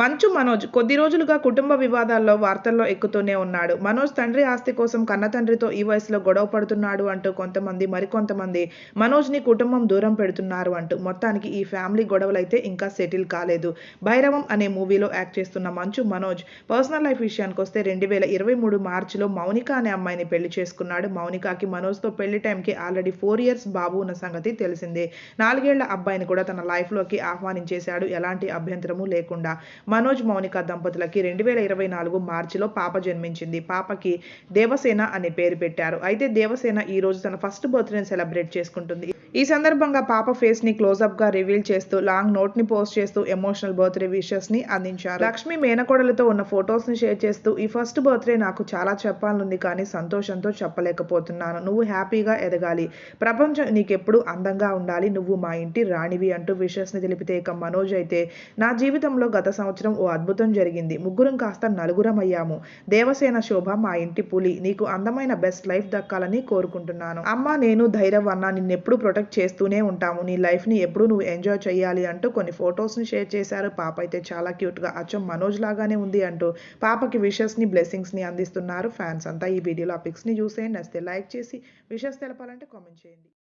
మంచు మనోజ్ కొద్ది రోజులుగా కుటుంబ వివాదాల్లో వార్తల్లో ఎక్కుతూనే ఉన్నాడు. మనోజ్ తండ్రి ఆస్తి కోసం కన్న తండ్రితో ఈ వయసులో గొడవ పడుతున్నాడు అంటూ కొంతమంది మరికొంతమంది మనోజ్ని కుటుంబం దూరం పెడుతున్నారు అంటూ మొత్తానికి ఈ ఫ్యామిలీ గొడవలైతే ఇంకా సెటిల్ కాలేదు. భైరవం అనే మూవీలో యాక్ట్ చేస్తున్న మంచు మనోజ్ పర్సనల్ లైఫ్ విషయానికి వస్తే రెండు వేల ఇరవై మూడు మార్చిలో మౌనిక అనే అమ్మాయిని పెళ్ళి చేసుకున్నాడు. మౌనికకి మనోజ్తో పెళ్ళి టైంకి ఆల్రెడీ ఫోర్ ఇయర్స్ బాబు ఉన్న సంగతి తెలిసిందే. నాలుగేళ్ళ అబ్బాయిని కూడా తన లైఫ్లోకి ఆహ్వానించేశాడు. ఎలాంటి అభ్యంతరము లేకుండా మనోజ్ మౌనిక దంపతులకి రెండు వేల ఇరవై నాలుగు మార్చిలో పాప జన్మించింది. పాపకి దేవసేన అనే పేరు పెట్టారు. అయితే దేవసేన ఈ రోజు తన ఫస్ట్ బర్త్డేని సెలబ్రేట్ చేసుకుంటుంది. ఈ సందర్భంగా పాప ఫేస్ని క్లోజ్అప్గా రివీల్ చేస్తూ లాంగ్ నోట్ని పోస్ట్ చేస్తూ ఎమోషనల్ బర్త్డే విషెస్ని అందించారు. లక్ష్మి మేనకోడలతో ఉన్న ఫొటోస్ని షేర్ చేస్తూ ఈ ఫస్ట్ బర్త్డే నాకు చాలా చెప్పాలనుంది కానీ సంతోషంతో చెప్పలేకపోతున్నాను. నువ్వు హ్యాపీగా ఎదగాలి. ప్రపంచం నీకెప్పుడు అందంగా ఉండాలి. నువ్వు మా ఇంటి రాణివి అంటూ విషెస్ని తెలిపితే ఇక మనోజ్ అయితే నా జీవితంలో గత సంవత్సరం ఓ అద్భుతం జరిగింది. ముగ్గురం కాస్త నలుగురం అయ్యాము. దేవసేన శోభ మా ఇంటి పులి. నీకు అందమైన బెస్ట్ లైఫ్ దక్కాలని కోరుకుంటున్నాను. అమ్మ నేను ధైర్యం అన్న నిన్నెప్పుడు ప్రొటెక్ట్ చేస్తూనే ఉంటాము. నీ లైఫ్ని ఎప్పుడు నువ్వు ఎంజాయ్ చేయాలి అంటూ కొన్ని ఫొటోస్ని షేర్ చేశారు. పాప అయితే చాలా క్యూట్గా అచ్చం మనోజ్ లాగానే ఉంది అంటూ పాపకి విషెస్ని ని అందిస్తున్నారు. ఫ్యాన్స్ అంతా ఈ వీడియోలో ఆ పిక్స్ని చూసేయండి. నచ్చితే లైక్ చేసి విషెస్ తెలపాలంటే కామెంట్ చేయండి.